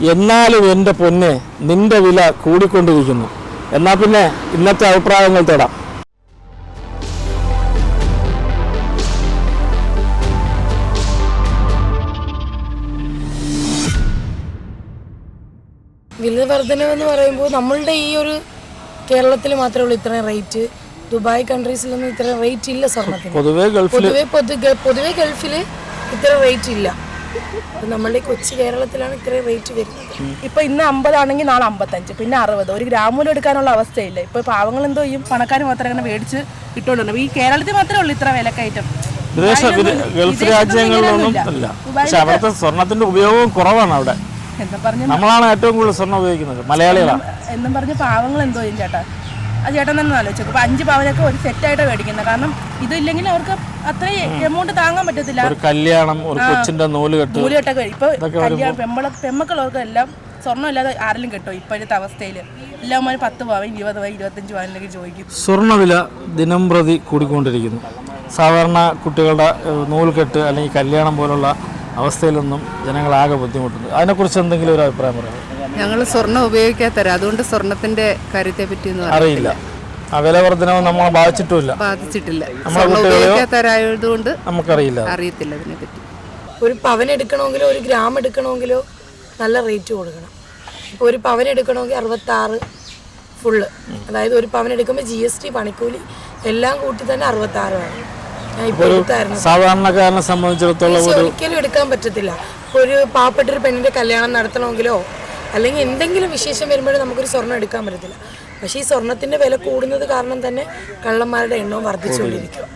എന്നാലും എന്റെ പൊന്നെ നിന്റെ വില കൂടിക്കൊണ്ടിരിക്കുന്നു. എന്നാൽ പിന്നെ ഇന്നത്തെ അഭിപ്രായങ്ങൾ തേടാം. എന്ന് പറയുമ്പോൾ നമ്മളുടെ ഈ ഒരു കേരളത്തിൽ മാത്രമേ ഉള്ളൂ ഇത്രയും റേറ്റ് ദുബായ് കൺട്രീസിലൊന്നും ഇത്രയും റേറ്റ് ഇല്ല സ്വർണത്തിന് പൊതുവേ ഗൾഫിൽ പൊതുവേ പൊതു ഗൾഫിൽ ഇത്ര റേറ്റ് ഇല്ല. നമ്മളുടെ കൊച്ചു കേരളത്തിലാണ് ഇത്രയും റേറ്റ് വരുന്നത്. ഇപ്പൊ ഇന്ന് അമ്പതാണെങ്കിൽ നാളെ അമ്പത്തഞ്ച് പിന്നെ അറുപത്. ഒരു ഗ്രാമൂലം എടുക്കാനുള്ള അവസ്ഥയില്ല. ഇപ്പൊ പാവങ്ങൾ എന്തോ ചെയ്യും? പണക്കാർ മാത്രം അങ്ങനെ മേടിച്ച് ഇട്ടുകൊണ്ടുണ്ട് ഈ കേരളത്തിൽ മാത്രമേ ഉള്ളൂ ഇത്ര വിലക്കയറ്റം. വിദേശ വിദേ- ഗൾഫ് രാജ്യങ്ങളിലൊന്നും ഇല്ല. പക്ഷെ അവിടുത്തെ സ്വർണത്തിന്റെ ഉപയോഗവും കുറവാണ് അവിടെ. നമ്മളാണ് ഏറ്റവും കൂടുതൽ സ്വർണം ഉപയോഗിക്കുന്നത്. മലയാളികളാണ്. എന്നും പറഞ്ഞ് പാവങ്ങൾ എന്തോ ചെയ്യും ചേട്ടാ? ആ ചേട്ടൻ തന്നെ ആലോചിച്ചു അപ്പൊ അഞ്ച് പവനൊക്കെ ഒരു സെറ്റായിട്ടാണ് മേടിക്കുന്നത്. കാരണം ഇതില്ലെങ്കിൽ അവർക്ക് അത്രയും എമൗണ്ട് താങ്ങാൻ പറ്റത്തില്ല. ഒരു കല്യാണം ഒരു കൊച്ചിന്റെ നൂൽ കെട്ട് മൂലകെട്ടൊക്കെ ഇപ്പൊ കല്യാണം പെമ്പള പെമ്മക്കളൊക്കെ എല്ലാം സ്വർണം ഇല്ലാതെ ആരെങ്കിലും കിട്ടും? ഇപ്പോഴത്തെ അവസ്ഥയിൽ എല്ലാവരും പത്ത് പവൻ ഇരുപത് പവൻ ഇരുപത്തഞ്ച് പവനിലേക്ക് ചോദിക്കും. സ്വർണവില ദിനം പ്രതി കൂടിക്കൊണ്ടിരിക്കുന്നു. സാധാരണ കുട്ടികളുടെ നൂൽ നൂൽകെട്ട് അല്ലെങ്കിൽ കല്യാണം പോലുള്ള അവസ്ഥയിലൊന്നും ജനങ്ങളാകെ ബുദ്ധിമുട്ടുണ്ട്. അതിനെക്കുറിച്ച് എന്തെങ്കിലും ഒരു അഭിപ്രായം പറയാം ഞങ്ങൾ സ്വർണം ഉപയോഗിക്കാത്തരാ അതുകൊണ്ട് സ്വർണത്തിന്റെ കാര്യത്തെ പറ്റി അറി- അറിയില്ല. ആ വില വർധനവ് നമ്മളെ ബാധിച്ചിട്ടില്ല. സ്വർണം? ഉപയോഗിക്കാത്തവരായതുകൊണ്ട് നമുക്കറിയില്ല. അറിയത്തില്ല അതിനെപ്പറ്റി. ഒരു പവൻ എടുക്കണമെങ്കിലോ ഒരു ഗ്രാം എടുക്കണമെങ്കിലോ നല്ല റേറ്റ് കൊടുക്കണം. ഇപ്പോൾ ഒരു പവൻ എടുക്കണമെങ്കിൽ അറുപത്താറ് ഫുള്ള് അതായത് ഒരു പവൻ എടുക്കുമ്പോൾ ജി എസ് ടി പണിക്കൂലി എല്ലാം കൂട്ടി തന്നെ അറുപത്താറ് വേണം. സാധാരണക്കാരനെ സംബന്ധിച്ചിടത്തോളം ഒരിക്കലും എടുക്കാൻ പറ്റത്തില്ല. ഒരു പാവപ്പെട്ടൊരു പെണ്ണിന്റെ കല്യാണം നടത്തണമെങ്കിലോ അല്ലെങ്കിൽ എന്തെങ്കിലും വിശേഷം വരുമ്പോഴും നമുക്കൊരു സ്വർണം എടുക്കാൻ പറ്റത്തില്ല. പക്ഷേ ഈ സ്വർണത്തിന്റെ വില കൂടുന്നത് കാരണം തന്നെ കള്ളന്മാരുടെ എണ്ണവും വർദ്ധിച്ചുകൊണ്ടിരിക്കും.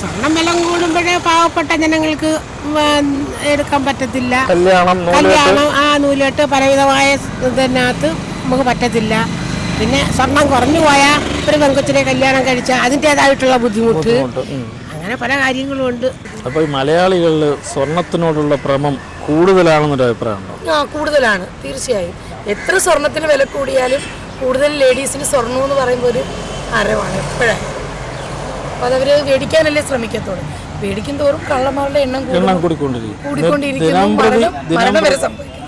സ്വർണം വില കൂടുമ്പോഴേ പാവപ്പെട്ട ജനങ്ങൾക്ക് എടുക്കാൻ പറ്റത്തില്ല. കല്യാണം കല്യാണം ആ നൂലിട്ട് പലവിധമായ ഇതിനകത്ത് നമുക്ക് പറ്റത്തില്ല. പിന്നെ സ്വർണം കുറഞ്ഞു പോയാൽ ഒരു പെൺകൊച്ചിനെ കല്യാണം കഴിച്ച അതിന്റെതായിട്ടുള്ള ബുദ്ധിമുട്ട്. അങ്ങനെ പല കാര്യങ്ങളും ഉണ്ട്. അപ്പോൾ ഈ മലയാളികളിൽ സ്വർണത്തിനോടുള്ള ഭ്രമം കൂടുതലാണെന്നൊരു അഭിപ്രായമുണ്ടോ ആ കൂടുതലാണ് തീർച്ചയായും എത്ര സ്വർണത്തിന് വില കൂടിയാലും കൂടുതൽ ലേഡീസിന് സ്വർണ്ണം എന്ന് പറയുമ്പോൾ ഒരു അരവാണ് എപ്പോഴായാലും അപ്പോൾ അതവർ മേടിക്കാനല്ലേ ശ്രമിക്കത്തുള്ളൂ മേടിക്കും തോറും കള്ളന്മാരുടെ എണ്ണം കൂടും എണ്ണം കൂടിക്കൊണ്ടിരിക്കും കൂടിക്കൊണ്ടിരിക്കുന്നു ദിനം പ്രതി മരണം മരണം വരെ സംഭവിക്കും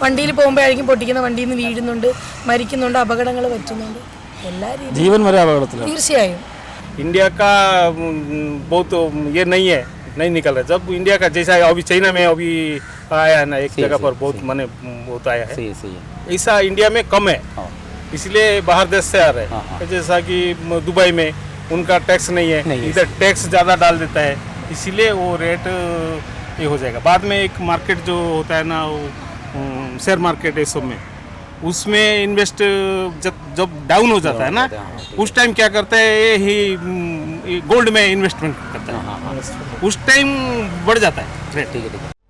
വണ്ടിയിൽ പോകുമ്പോഴായിരിക്കും പൊട്ടിക്കുന്ന വണ്ടിയിൽ നിന്ന് വീഴുന്നുണ്ട് മരിക്കുന്നുണ്ട് അപകടങ്ങൾ പറ്റുന്നുണ്ട് എല്ലാ രീതിയിലും ജീവൻ വരെ അപകടത്തിലാണ് തീർച്ചയായും इंडिया का उम, बहुत ये नहीं है नहीं निकल रहा जब इंडिया का जैसा अभी चाइना में अभी आया है ना एक जगह पर बहुत माने बहुत आया है। ऐसा इंडिया में कम है। इसलिए बाहर देश से आ रहे हैं। जैसा कि दुबई में उनका टैक्स नहीं है। इधर टैक्स ज़्यादा डाल देता है। इसीलिए वो रेट ये हो जाएगा। बाद में एक मार्केट जो होता है ना वो शेयर मार्केट है सब में। उसमें इन्वेस्ट जब जब डाउन हो जाता है ना उस टाइम क्या करता है ये ही गोल्ड में इन्वेस्टमेंट करता है। उस टाइम बढ़ जाता है। रेट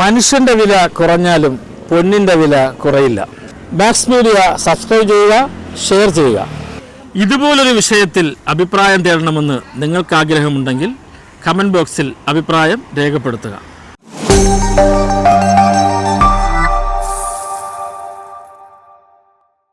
മനുഷ്യന്റെ വില കുറഞ്ഞാലും പൊന്നിന്റെ വില കുറയില്ല. മാക്സ് മീഡിയ സബ്സ്ക്രൈബ് ചെയ്യുക ഷെയർ ചെയ്യുക. ഇതുപോലൊരു വിഷയത്തിൽ അഭിപ്രായം തേടണമെന്ന് നിങ്ങൾക്ക് ആഗ്രഹമുണ്ടെങ്കിൽ കമന്റ് ബോക്സിൽ അഭിപ്രായം രേഖപ്പെടുത്തുക.